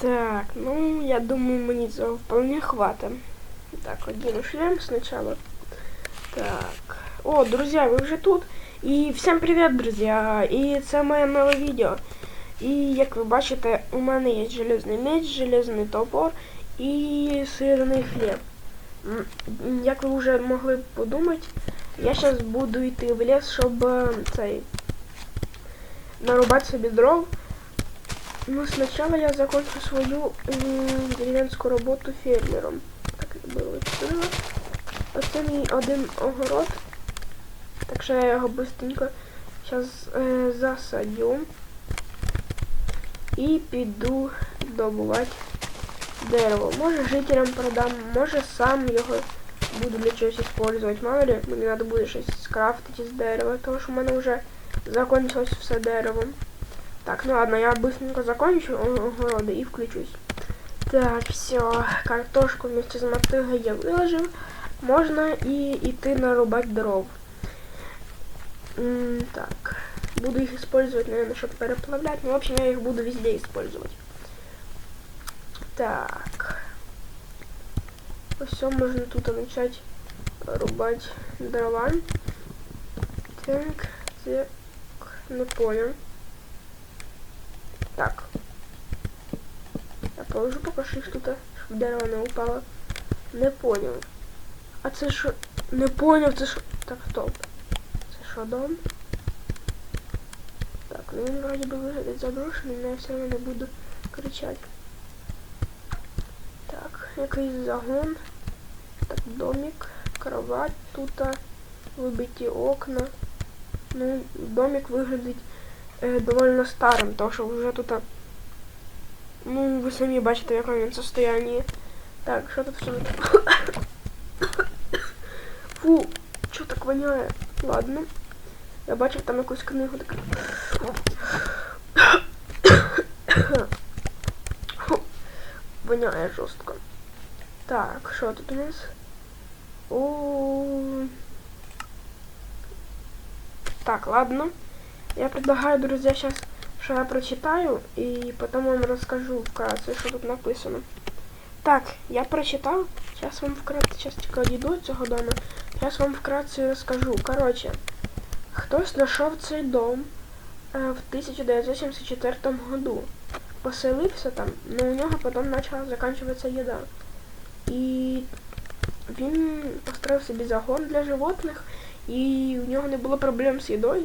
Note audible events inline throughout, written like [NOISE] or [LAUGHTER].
Так, ну, я думаю, мені цього вполне хватит. Так, одену шлем сначала. Так. О, друзья, ви вже тут. І всім привіт, друзі! І це моє нове відео. І як ви бачите, у мене є железний меч, железний топор і сирний хліб. Як ви вже могли подумати, я зараз буду йти в ліс, щоб е, цей нарубати собі дров. Ну, сначала я закончу свою м, деревенську роботу фермером. Так було чудово. Оце мій один огород. Так що я його быстренько зараз е, засадю. І піду добувати дерево. Може жителям продам, може сам його буду для чогось использовать. Мало ли, мені треба буде щось скрафтити з дерева, тому що в мене вже закончилось все дерево. Так, ну ладно, я быстренько закончу огороды и включусь. Так, все, картошку вместе с мотыгой я выложил. Можно и идти нарубать дров. М, так, буду их использовать, наверное, чтобы переплавлять. Но, в общем, я их буду везде использовать. Так. Все, можно тут начать рубать дрова. Так, так, не понял. Так. Я положу поки що їх тут, щоб дерево не упало. Не поняв. А це що? Не поняв, це що? Так, стоп. Це що дом? Так, ну він вроді би виглядає заброшений, але я все одно не буду кричати. Так, якийсь загон. Так, домик, кровать тут, вибиті окна. Ну, домик виглядить е, довольно старим, тому що вже тут. Ну, ви самі бачите, в якому він состоянні. Так, що тут все? Фу, що так воняє? Ладно. Я бачив там якусь книгу так. Воняє жорстко. Так, що тут у нас? О. Так, ладно. Я предлагаю, друзья, сейчас, что я прочитаю, и потом вам расскажу вкратце, что тут написано. Так, я прочитал, сейчас вам вкратце, сейчас тільки дійду цього дому, сейчас вам вкратце розкажу. Короче, хтось знайшов цей дом е, в 1974 году. Поселився там, но у нього потім почала закінчуватися їда. І він построїв собі загон для животних, і у нього не було проблем з їдою.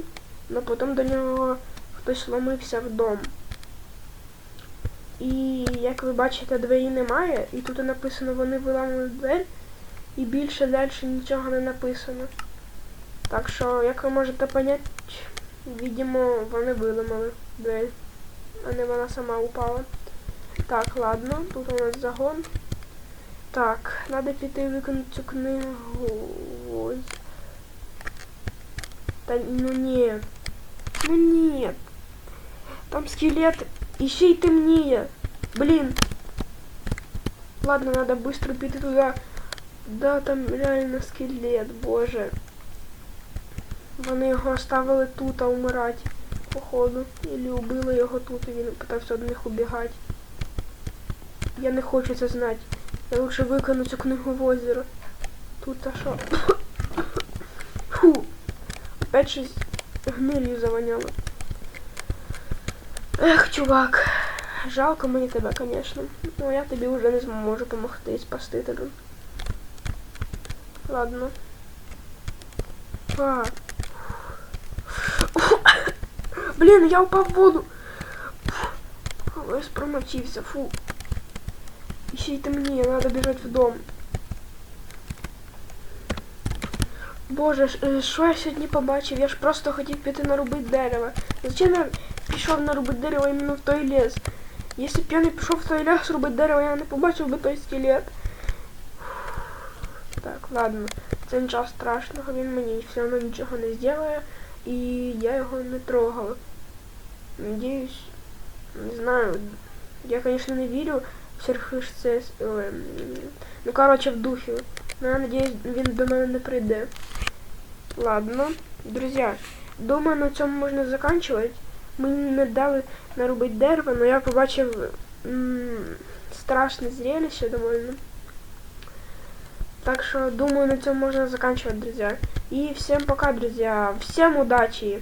Але потім до нього хтось вломився в дом. І як ви бачите, двері немає, і тут написано вони виламали двері, і більше далі нічого не написано. Так що, як ви можете поняти, видимо, вони виламали двері, а не вона сама упала. Так, ладно, тут у нас загон. Так, треба піти виконати цю книгу. Ось. Та ну нет. Ну нет. Там скелет. Еще и темнее. Блин. Ладно, надо быстро пойти туда. Да, там реально скелет, боже. Вони його оставили тут, а умирати, походу. Или убили його тут, і він питався од них убігати. Я не хочу це знати. Я лучше виконую цю книгу в озеро. Тут а що? Фу. Опять щось гнилью завоняло. Ех, чувак. Жалко мені тебе, конечно. Ну я тобі вже не зможу допомогти і спасти тебе. Ладно. А. [COUGHS] Блін, я упав в воду. Ось промочився, фу. Ще й темніє, треба біжати в дом. Боже, е, що я сьогодні побачив? Я ж просто хотів піти нарубити дерево. Зачем я пішов нарубити дерево іменно в той ліс? Якщо б я не пішов в той ліс робити дерево, я не побачив би той скелет. Так, ладно. Це нічого страшного, він мені все одно нічого не зробить. І я його не трогала. Надіюсь, не знаю. Я, конечно, не вірю в серфишце. Ну, короче, в духе. Но я надеюсь, він до мене не прийде. Ладно, друзья, думаю, на цьому можна заканчивать. Мені не дали нарубити дерево, але я побачив м, страшное зрелище довольно. Так что, думаю, на цьому можно заканчивать, друзья. И всем пока, друзья. Всем удачи!